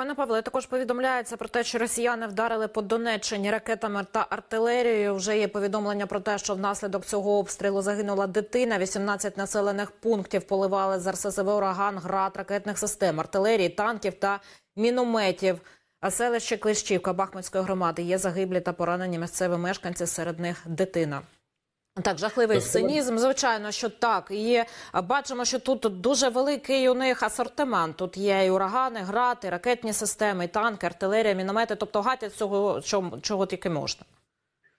пане Павле, також повідомляється про те, що росіяни вдарили по Донеччині ракетами та артилерією. Вже є повідомлення про те, що внаслідок цього обстрілу загинула дитина. 18 населених пунктів поливали з РСЗВ ураган, град, ракетних систем, артилерії, танків та мінометів. А селище Клещівка Бахмутської громади є загиблі та поранені місцеві мешканці, серед них дитина. Так, жахливий цинізм. Звичайно, що так. Є а бачимо, що тут дуже великий у них асортимент. Тут є і урагани, град, і ракетні системи, і танки, артилерія, міномети. Тобто гатять цього, чого, чого тільки можна.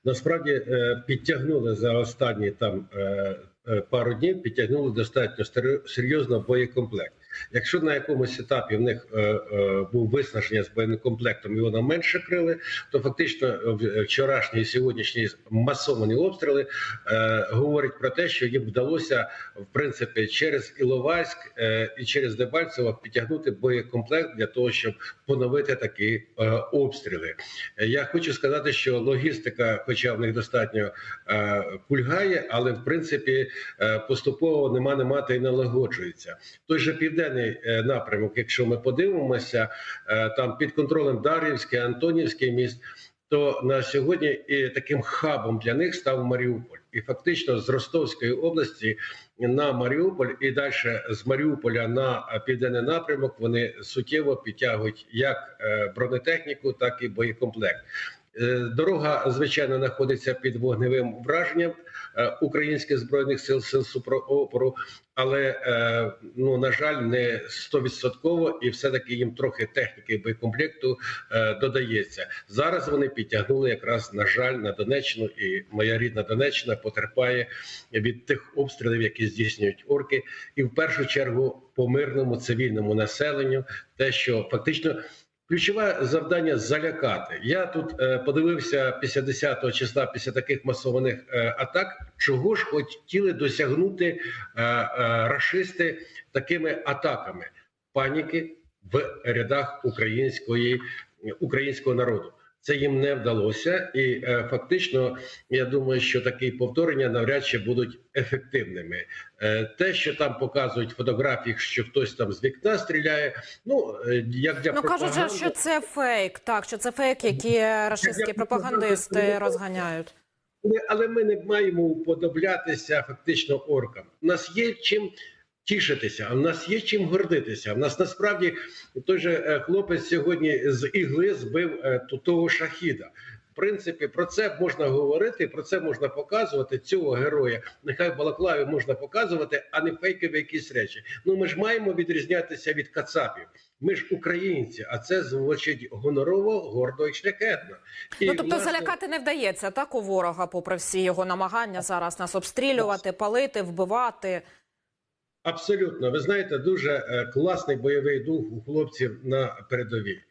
Насправді е, підтягнули за останні там е, е, пару днів, підтягнули достатньо серйозно боєкомплект. Якщо на якомусь етапі в них е, е, був виснаження з боєкомплектом і воно менше крили, то фактично е, вчорашні і сьогоднішні масовані обстріли е, говорять про те, що їм вдалося в принципі через Іловайськ е, і через Дебальцево підтягнути боєкомплект для того, щоб поновити такі е, обстріли. Е, Я хочу сказати, що логістика, хоча в них достатньо е, кульгає, але в принципі е, поступово нема нема та й налагоджується. Той же південний е, напрямок, якщо ми подивимося, е, там під контролем Дар'ївський, Антонівський міст. То на сьогодні і таким хабом для них став Маріуполь, і фактично з Ростовської області на Маріуполь і далі з Маріуполя на південний напрямок вони суттєво підтягують як е, бронетехніку, так і боєкомплект. Е, Дорога, звичайно, знаходиться під вогневим враженням е, українських збройних сил сил супроопору, але е, ну на жаль, не стовідсотково, і все таки їм трохи техніки боєкомплекту додається. Зараз вони підтягнули якраз на жаль на Донеччину, і моя рідна Донеччина потерпає від тих обстрілів, які здійснюють орки, і в першу чергу по мирному цивільному населенню, те, що фактично. Ключове завдання залякати. Я тут е, подивився після 10 числа, після таких масованих е, атак, чого ж хотіли досягнути е, е, рашисти такими атаками паніки в рядах української українського народу. Це їм не вдалося, і е, фактично я думаю, що такі повторення навряд чи будуть ефективними. Е, те, що там показують фотографії, що хтось там з вікна стріляє. Ну е, як для Ну кажуть, що це фейк. Так, що це фейк, які рашистські пропагандисти розганяють. Але ми не маємо уподоблятися фактично оркам. У нас є чим тішитися, а в нас є чим гордитися. В нас насправді той же е, хлопець сьогодні з ігли збив е, того шахіда. В принципі, про це можна говорити, про це можна показувати. Цього героя нехай в Балаклаві можна показувати, а не фейкові якісь речі. Ну ми ж маємо відрізнятися від кацапів. Ми ж українці, а це звучить гонорово, гордо і шляхетно. І, Ну тобто власне, залякати не вдається так у ворога, попри всі його намагання зараз нас обстрілювати, палити, вбивати. Абсолютно, ви знаєте, дуже е, класний бойовий дух у хлопців на передовій.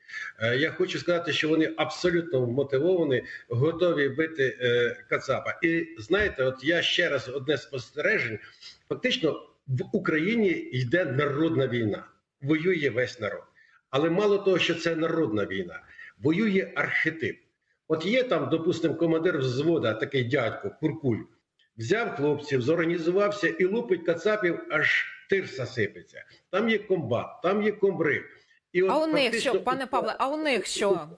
Е, Я хочу сказати, що вони абсолютно вмотивовані, готові бити е, Кацапа. І знаєте, от я ще раз одне спостережень: фактично в Україні йде народна війна, воює весь народ. Але мало того, що це народна війна, воює архетип. От є там, допустимо, командир взвода, такий дядько, Куркуль взяв хлопців, зорганізувався і лупить кацапів, аж тирса сипеться. Там є комбат, там є комбриг. І от А у них фактично- що, пане Павле, а у них що?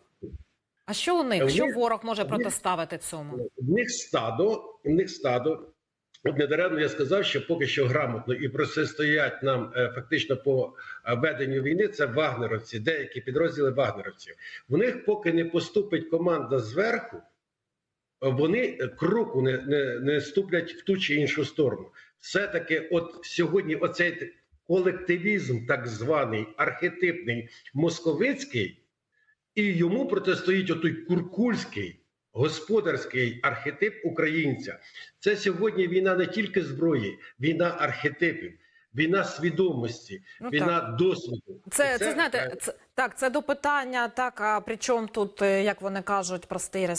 А що у них? В Що них- ворог може протиставити цьому? В них стадо, в них стадо. От недаремно я сказав, що поки що грамотно і протистоять нам е, фактично по е, веденню війни. Це вагнеровці, деякі підрозділи вагнеровців. В них поки не поступить команда зверху, вони е, кроку не, не, не ступлять в ту чи іншу сторону. Все таки, от сьогодні, оцей колективізм, так званий архетипний московицький, і йому протистоїть отой куркульський господарський архетип українця. Це сьогодні війна не тільки зброї, війна архетипів, війна свідомості, Ну, війна досвіду. Це, І це знаєте, це так, це до питання. Так, а при чому тут, е, як вони кажуть, простий росіян?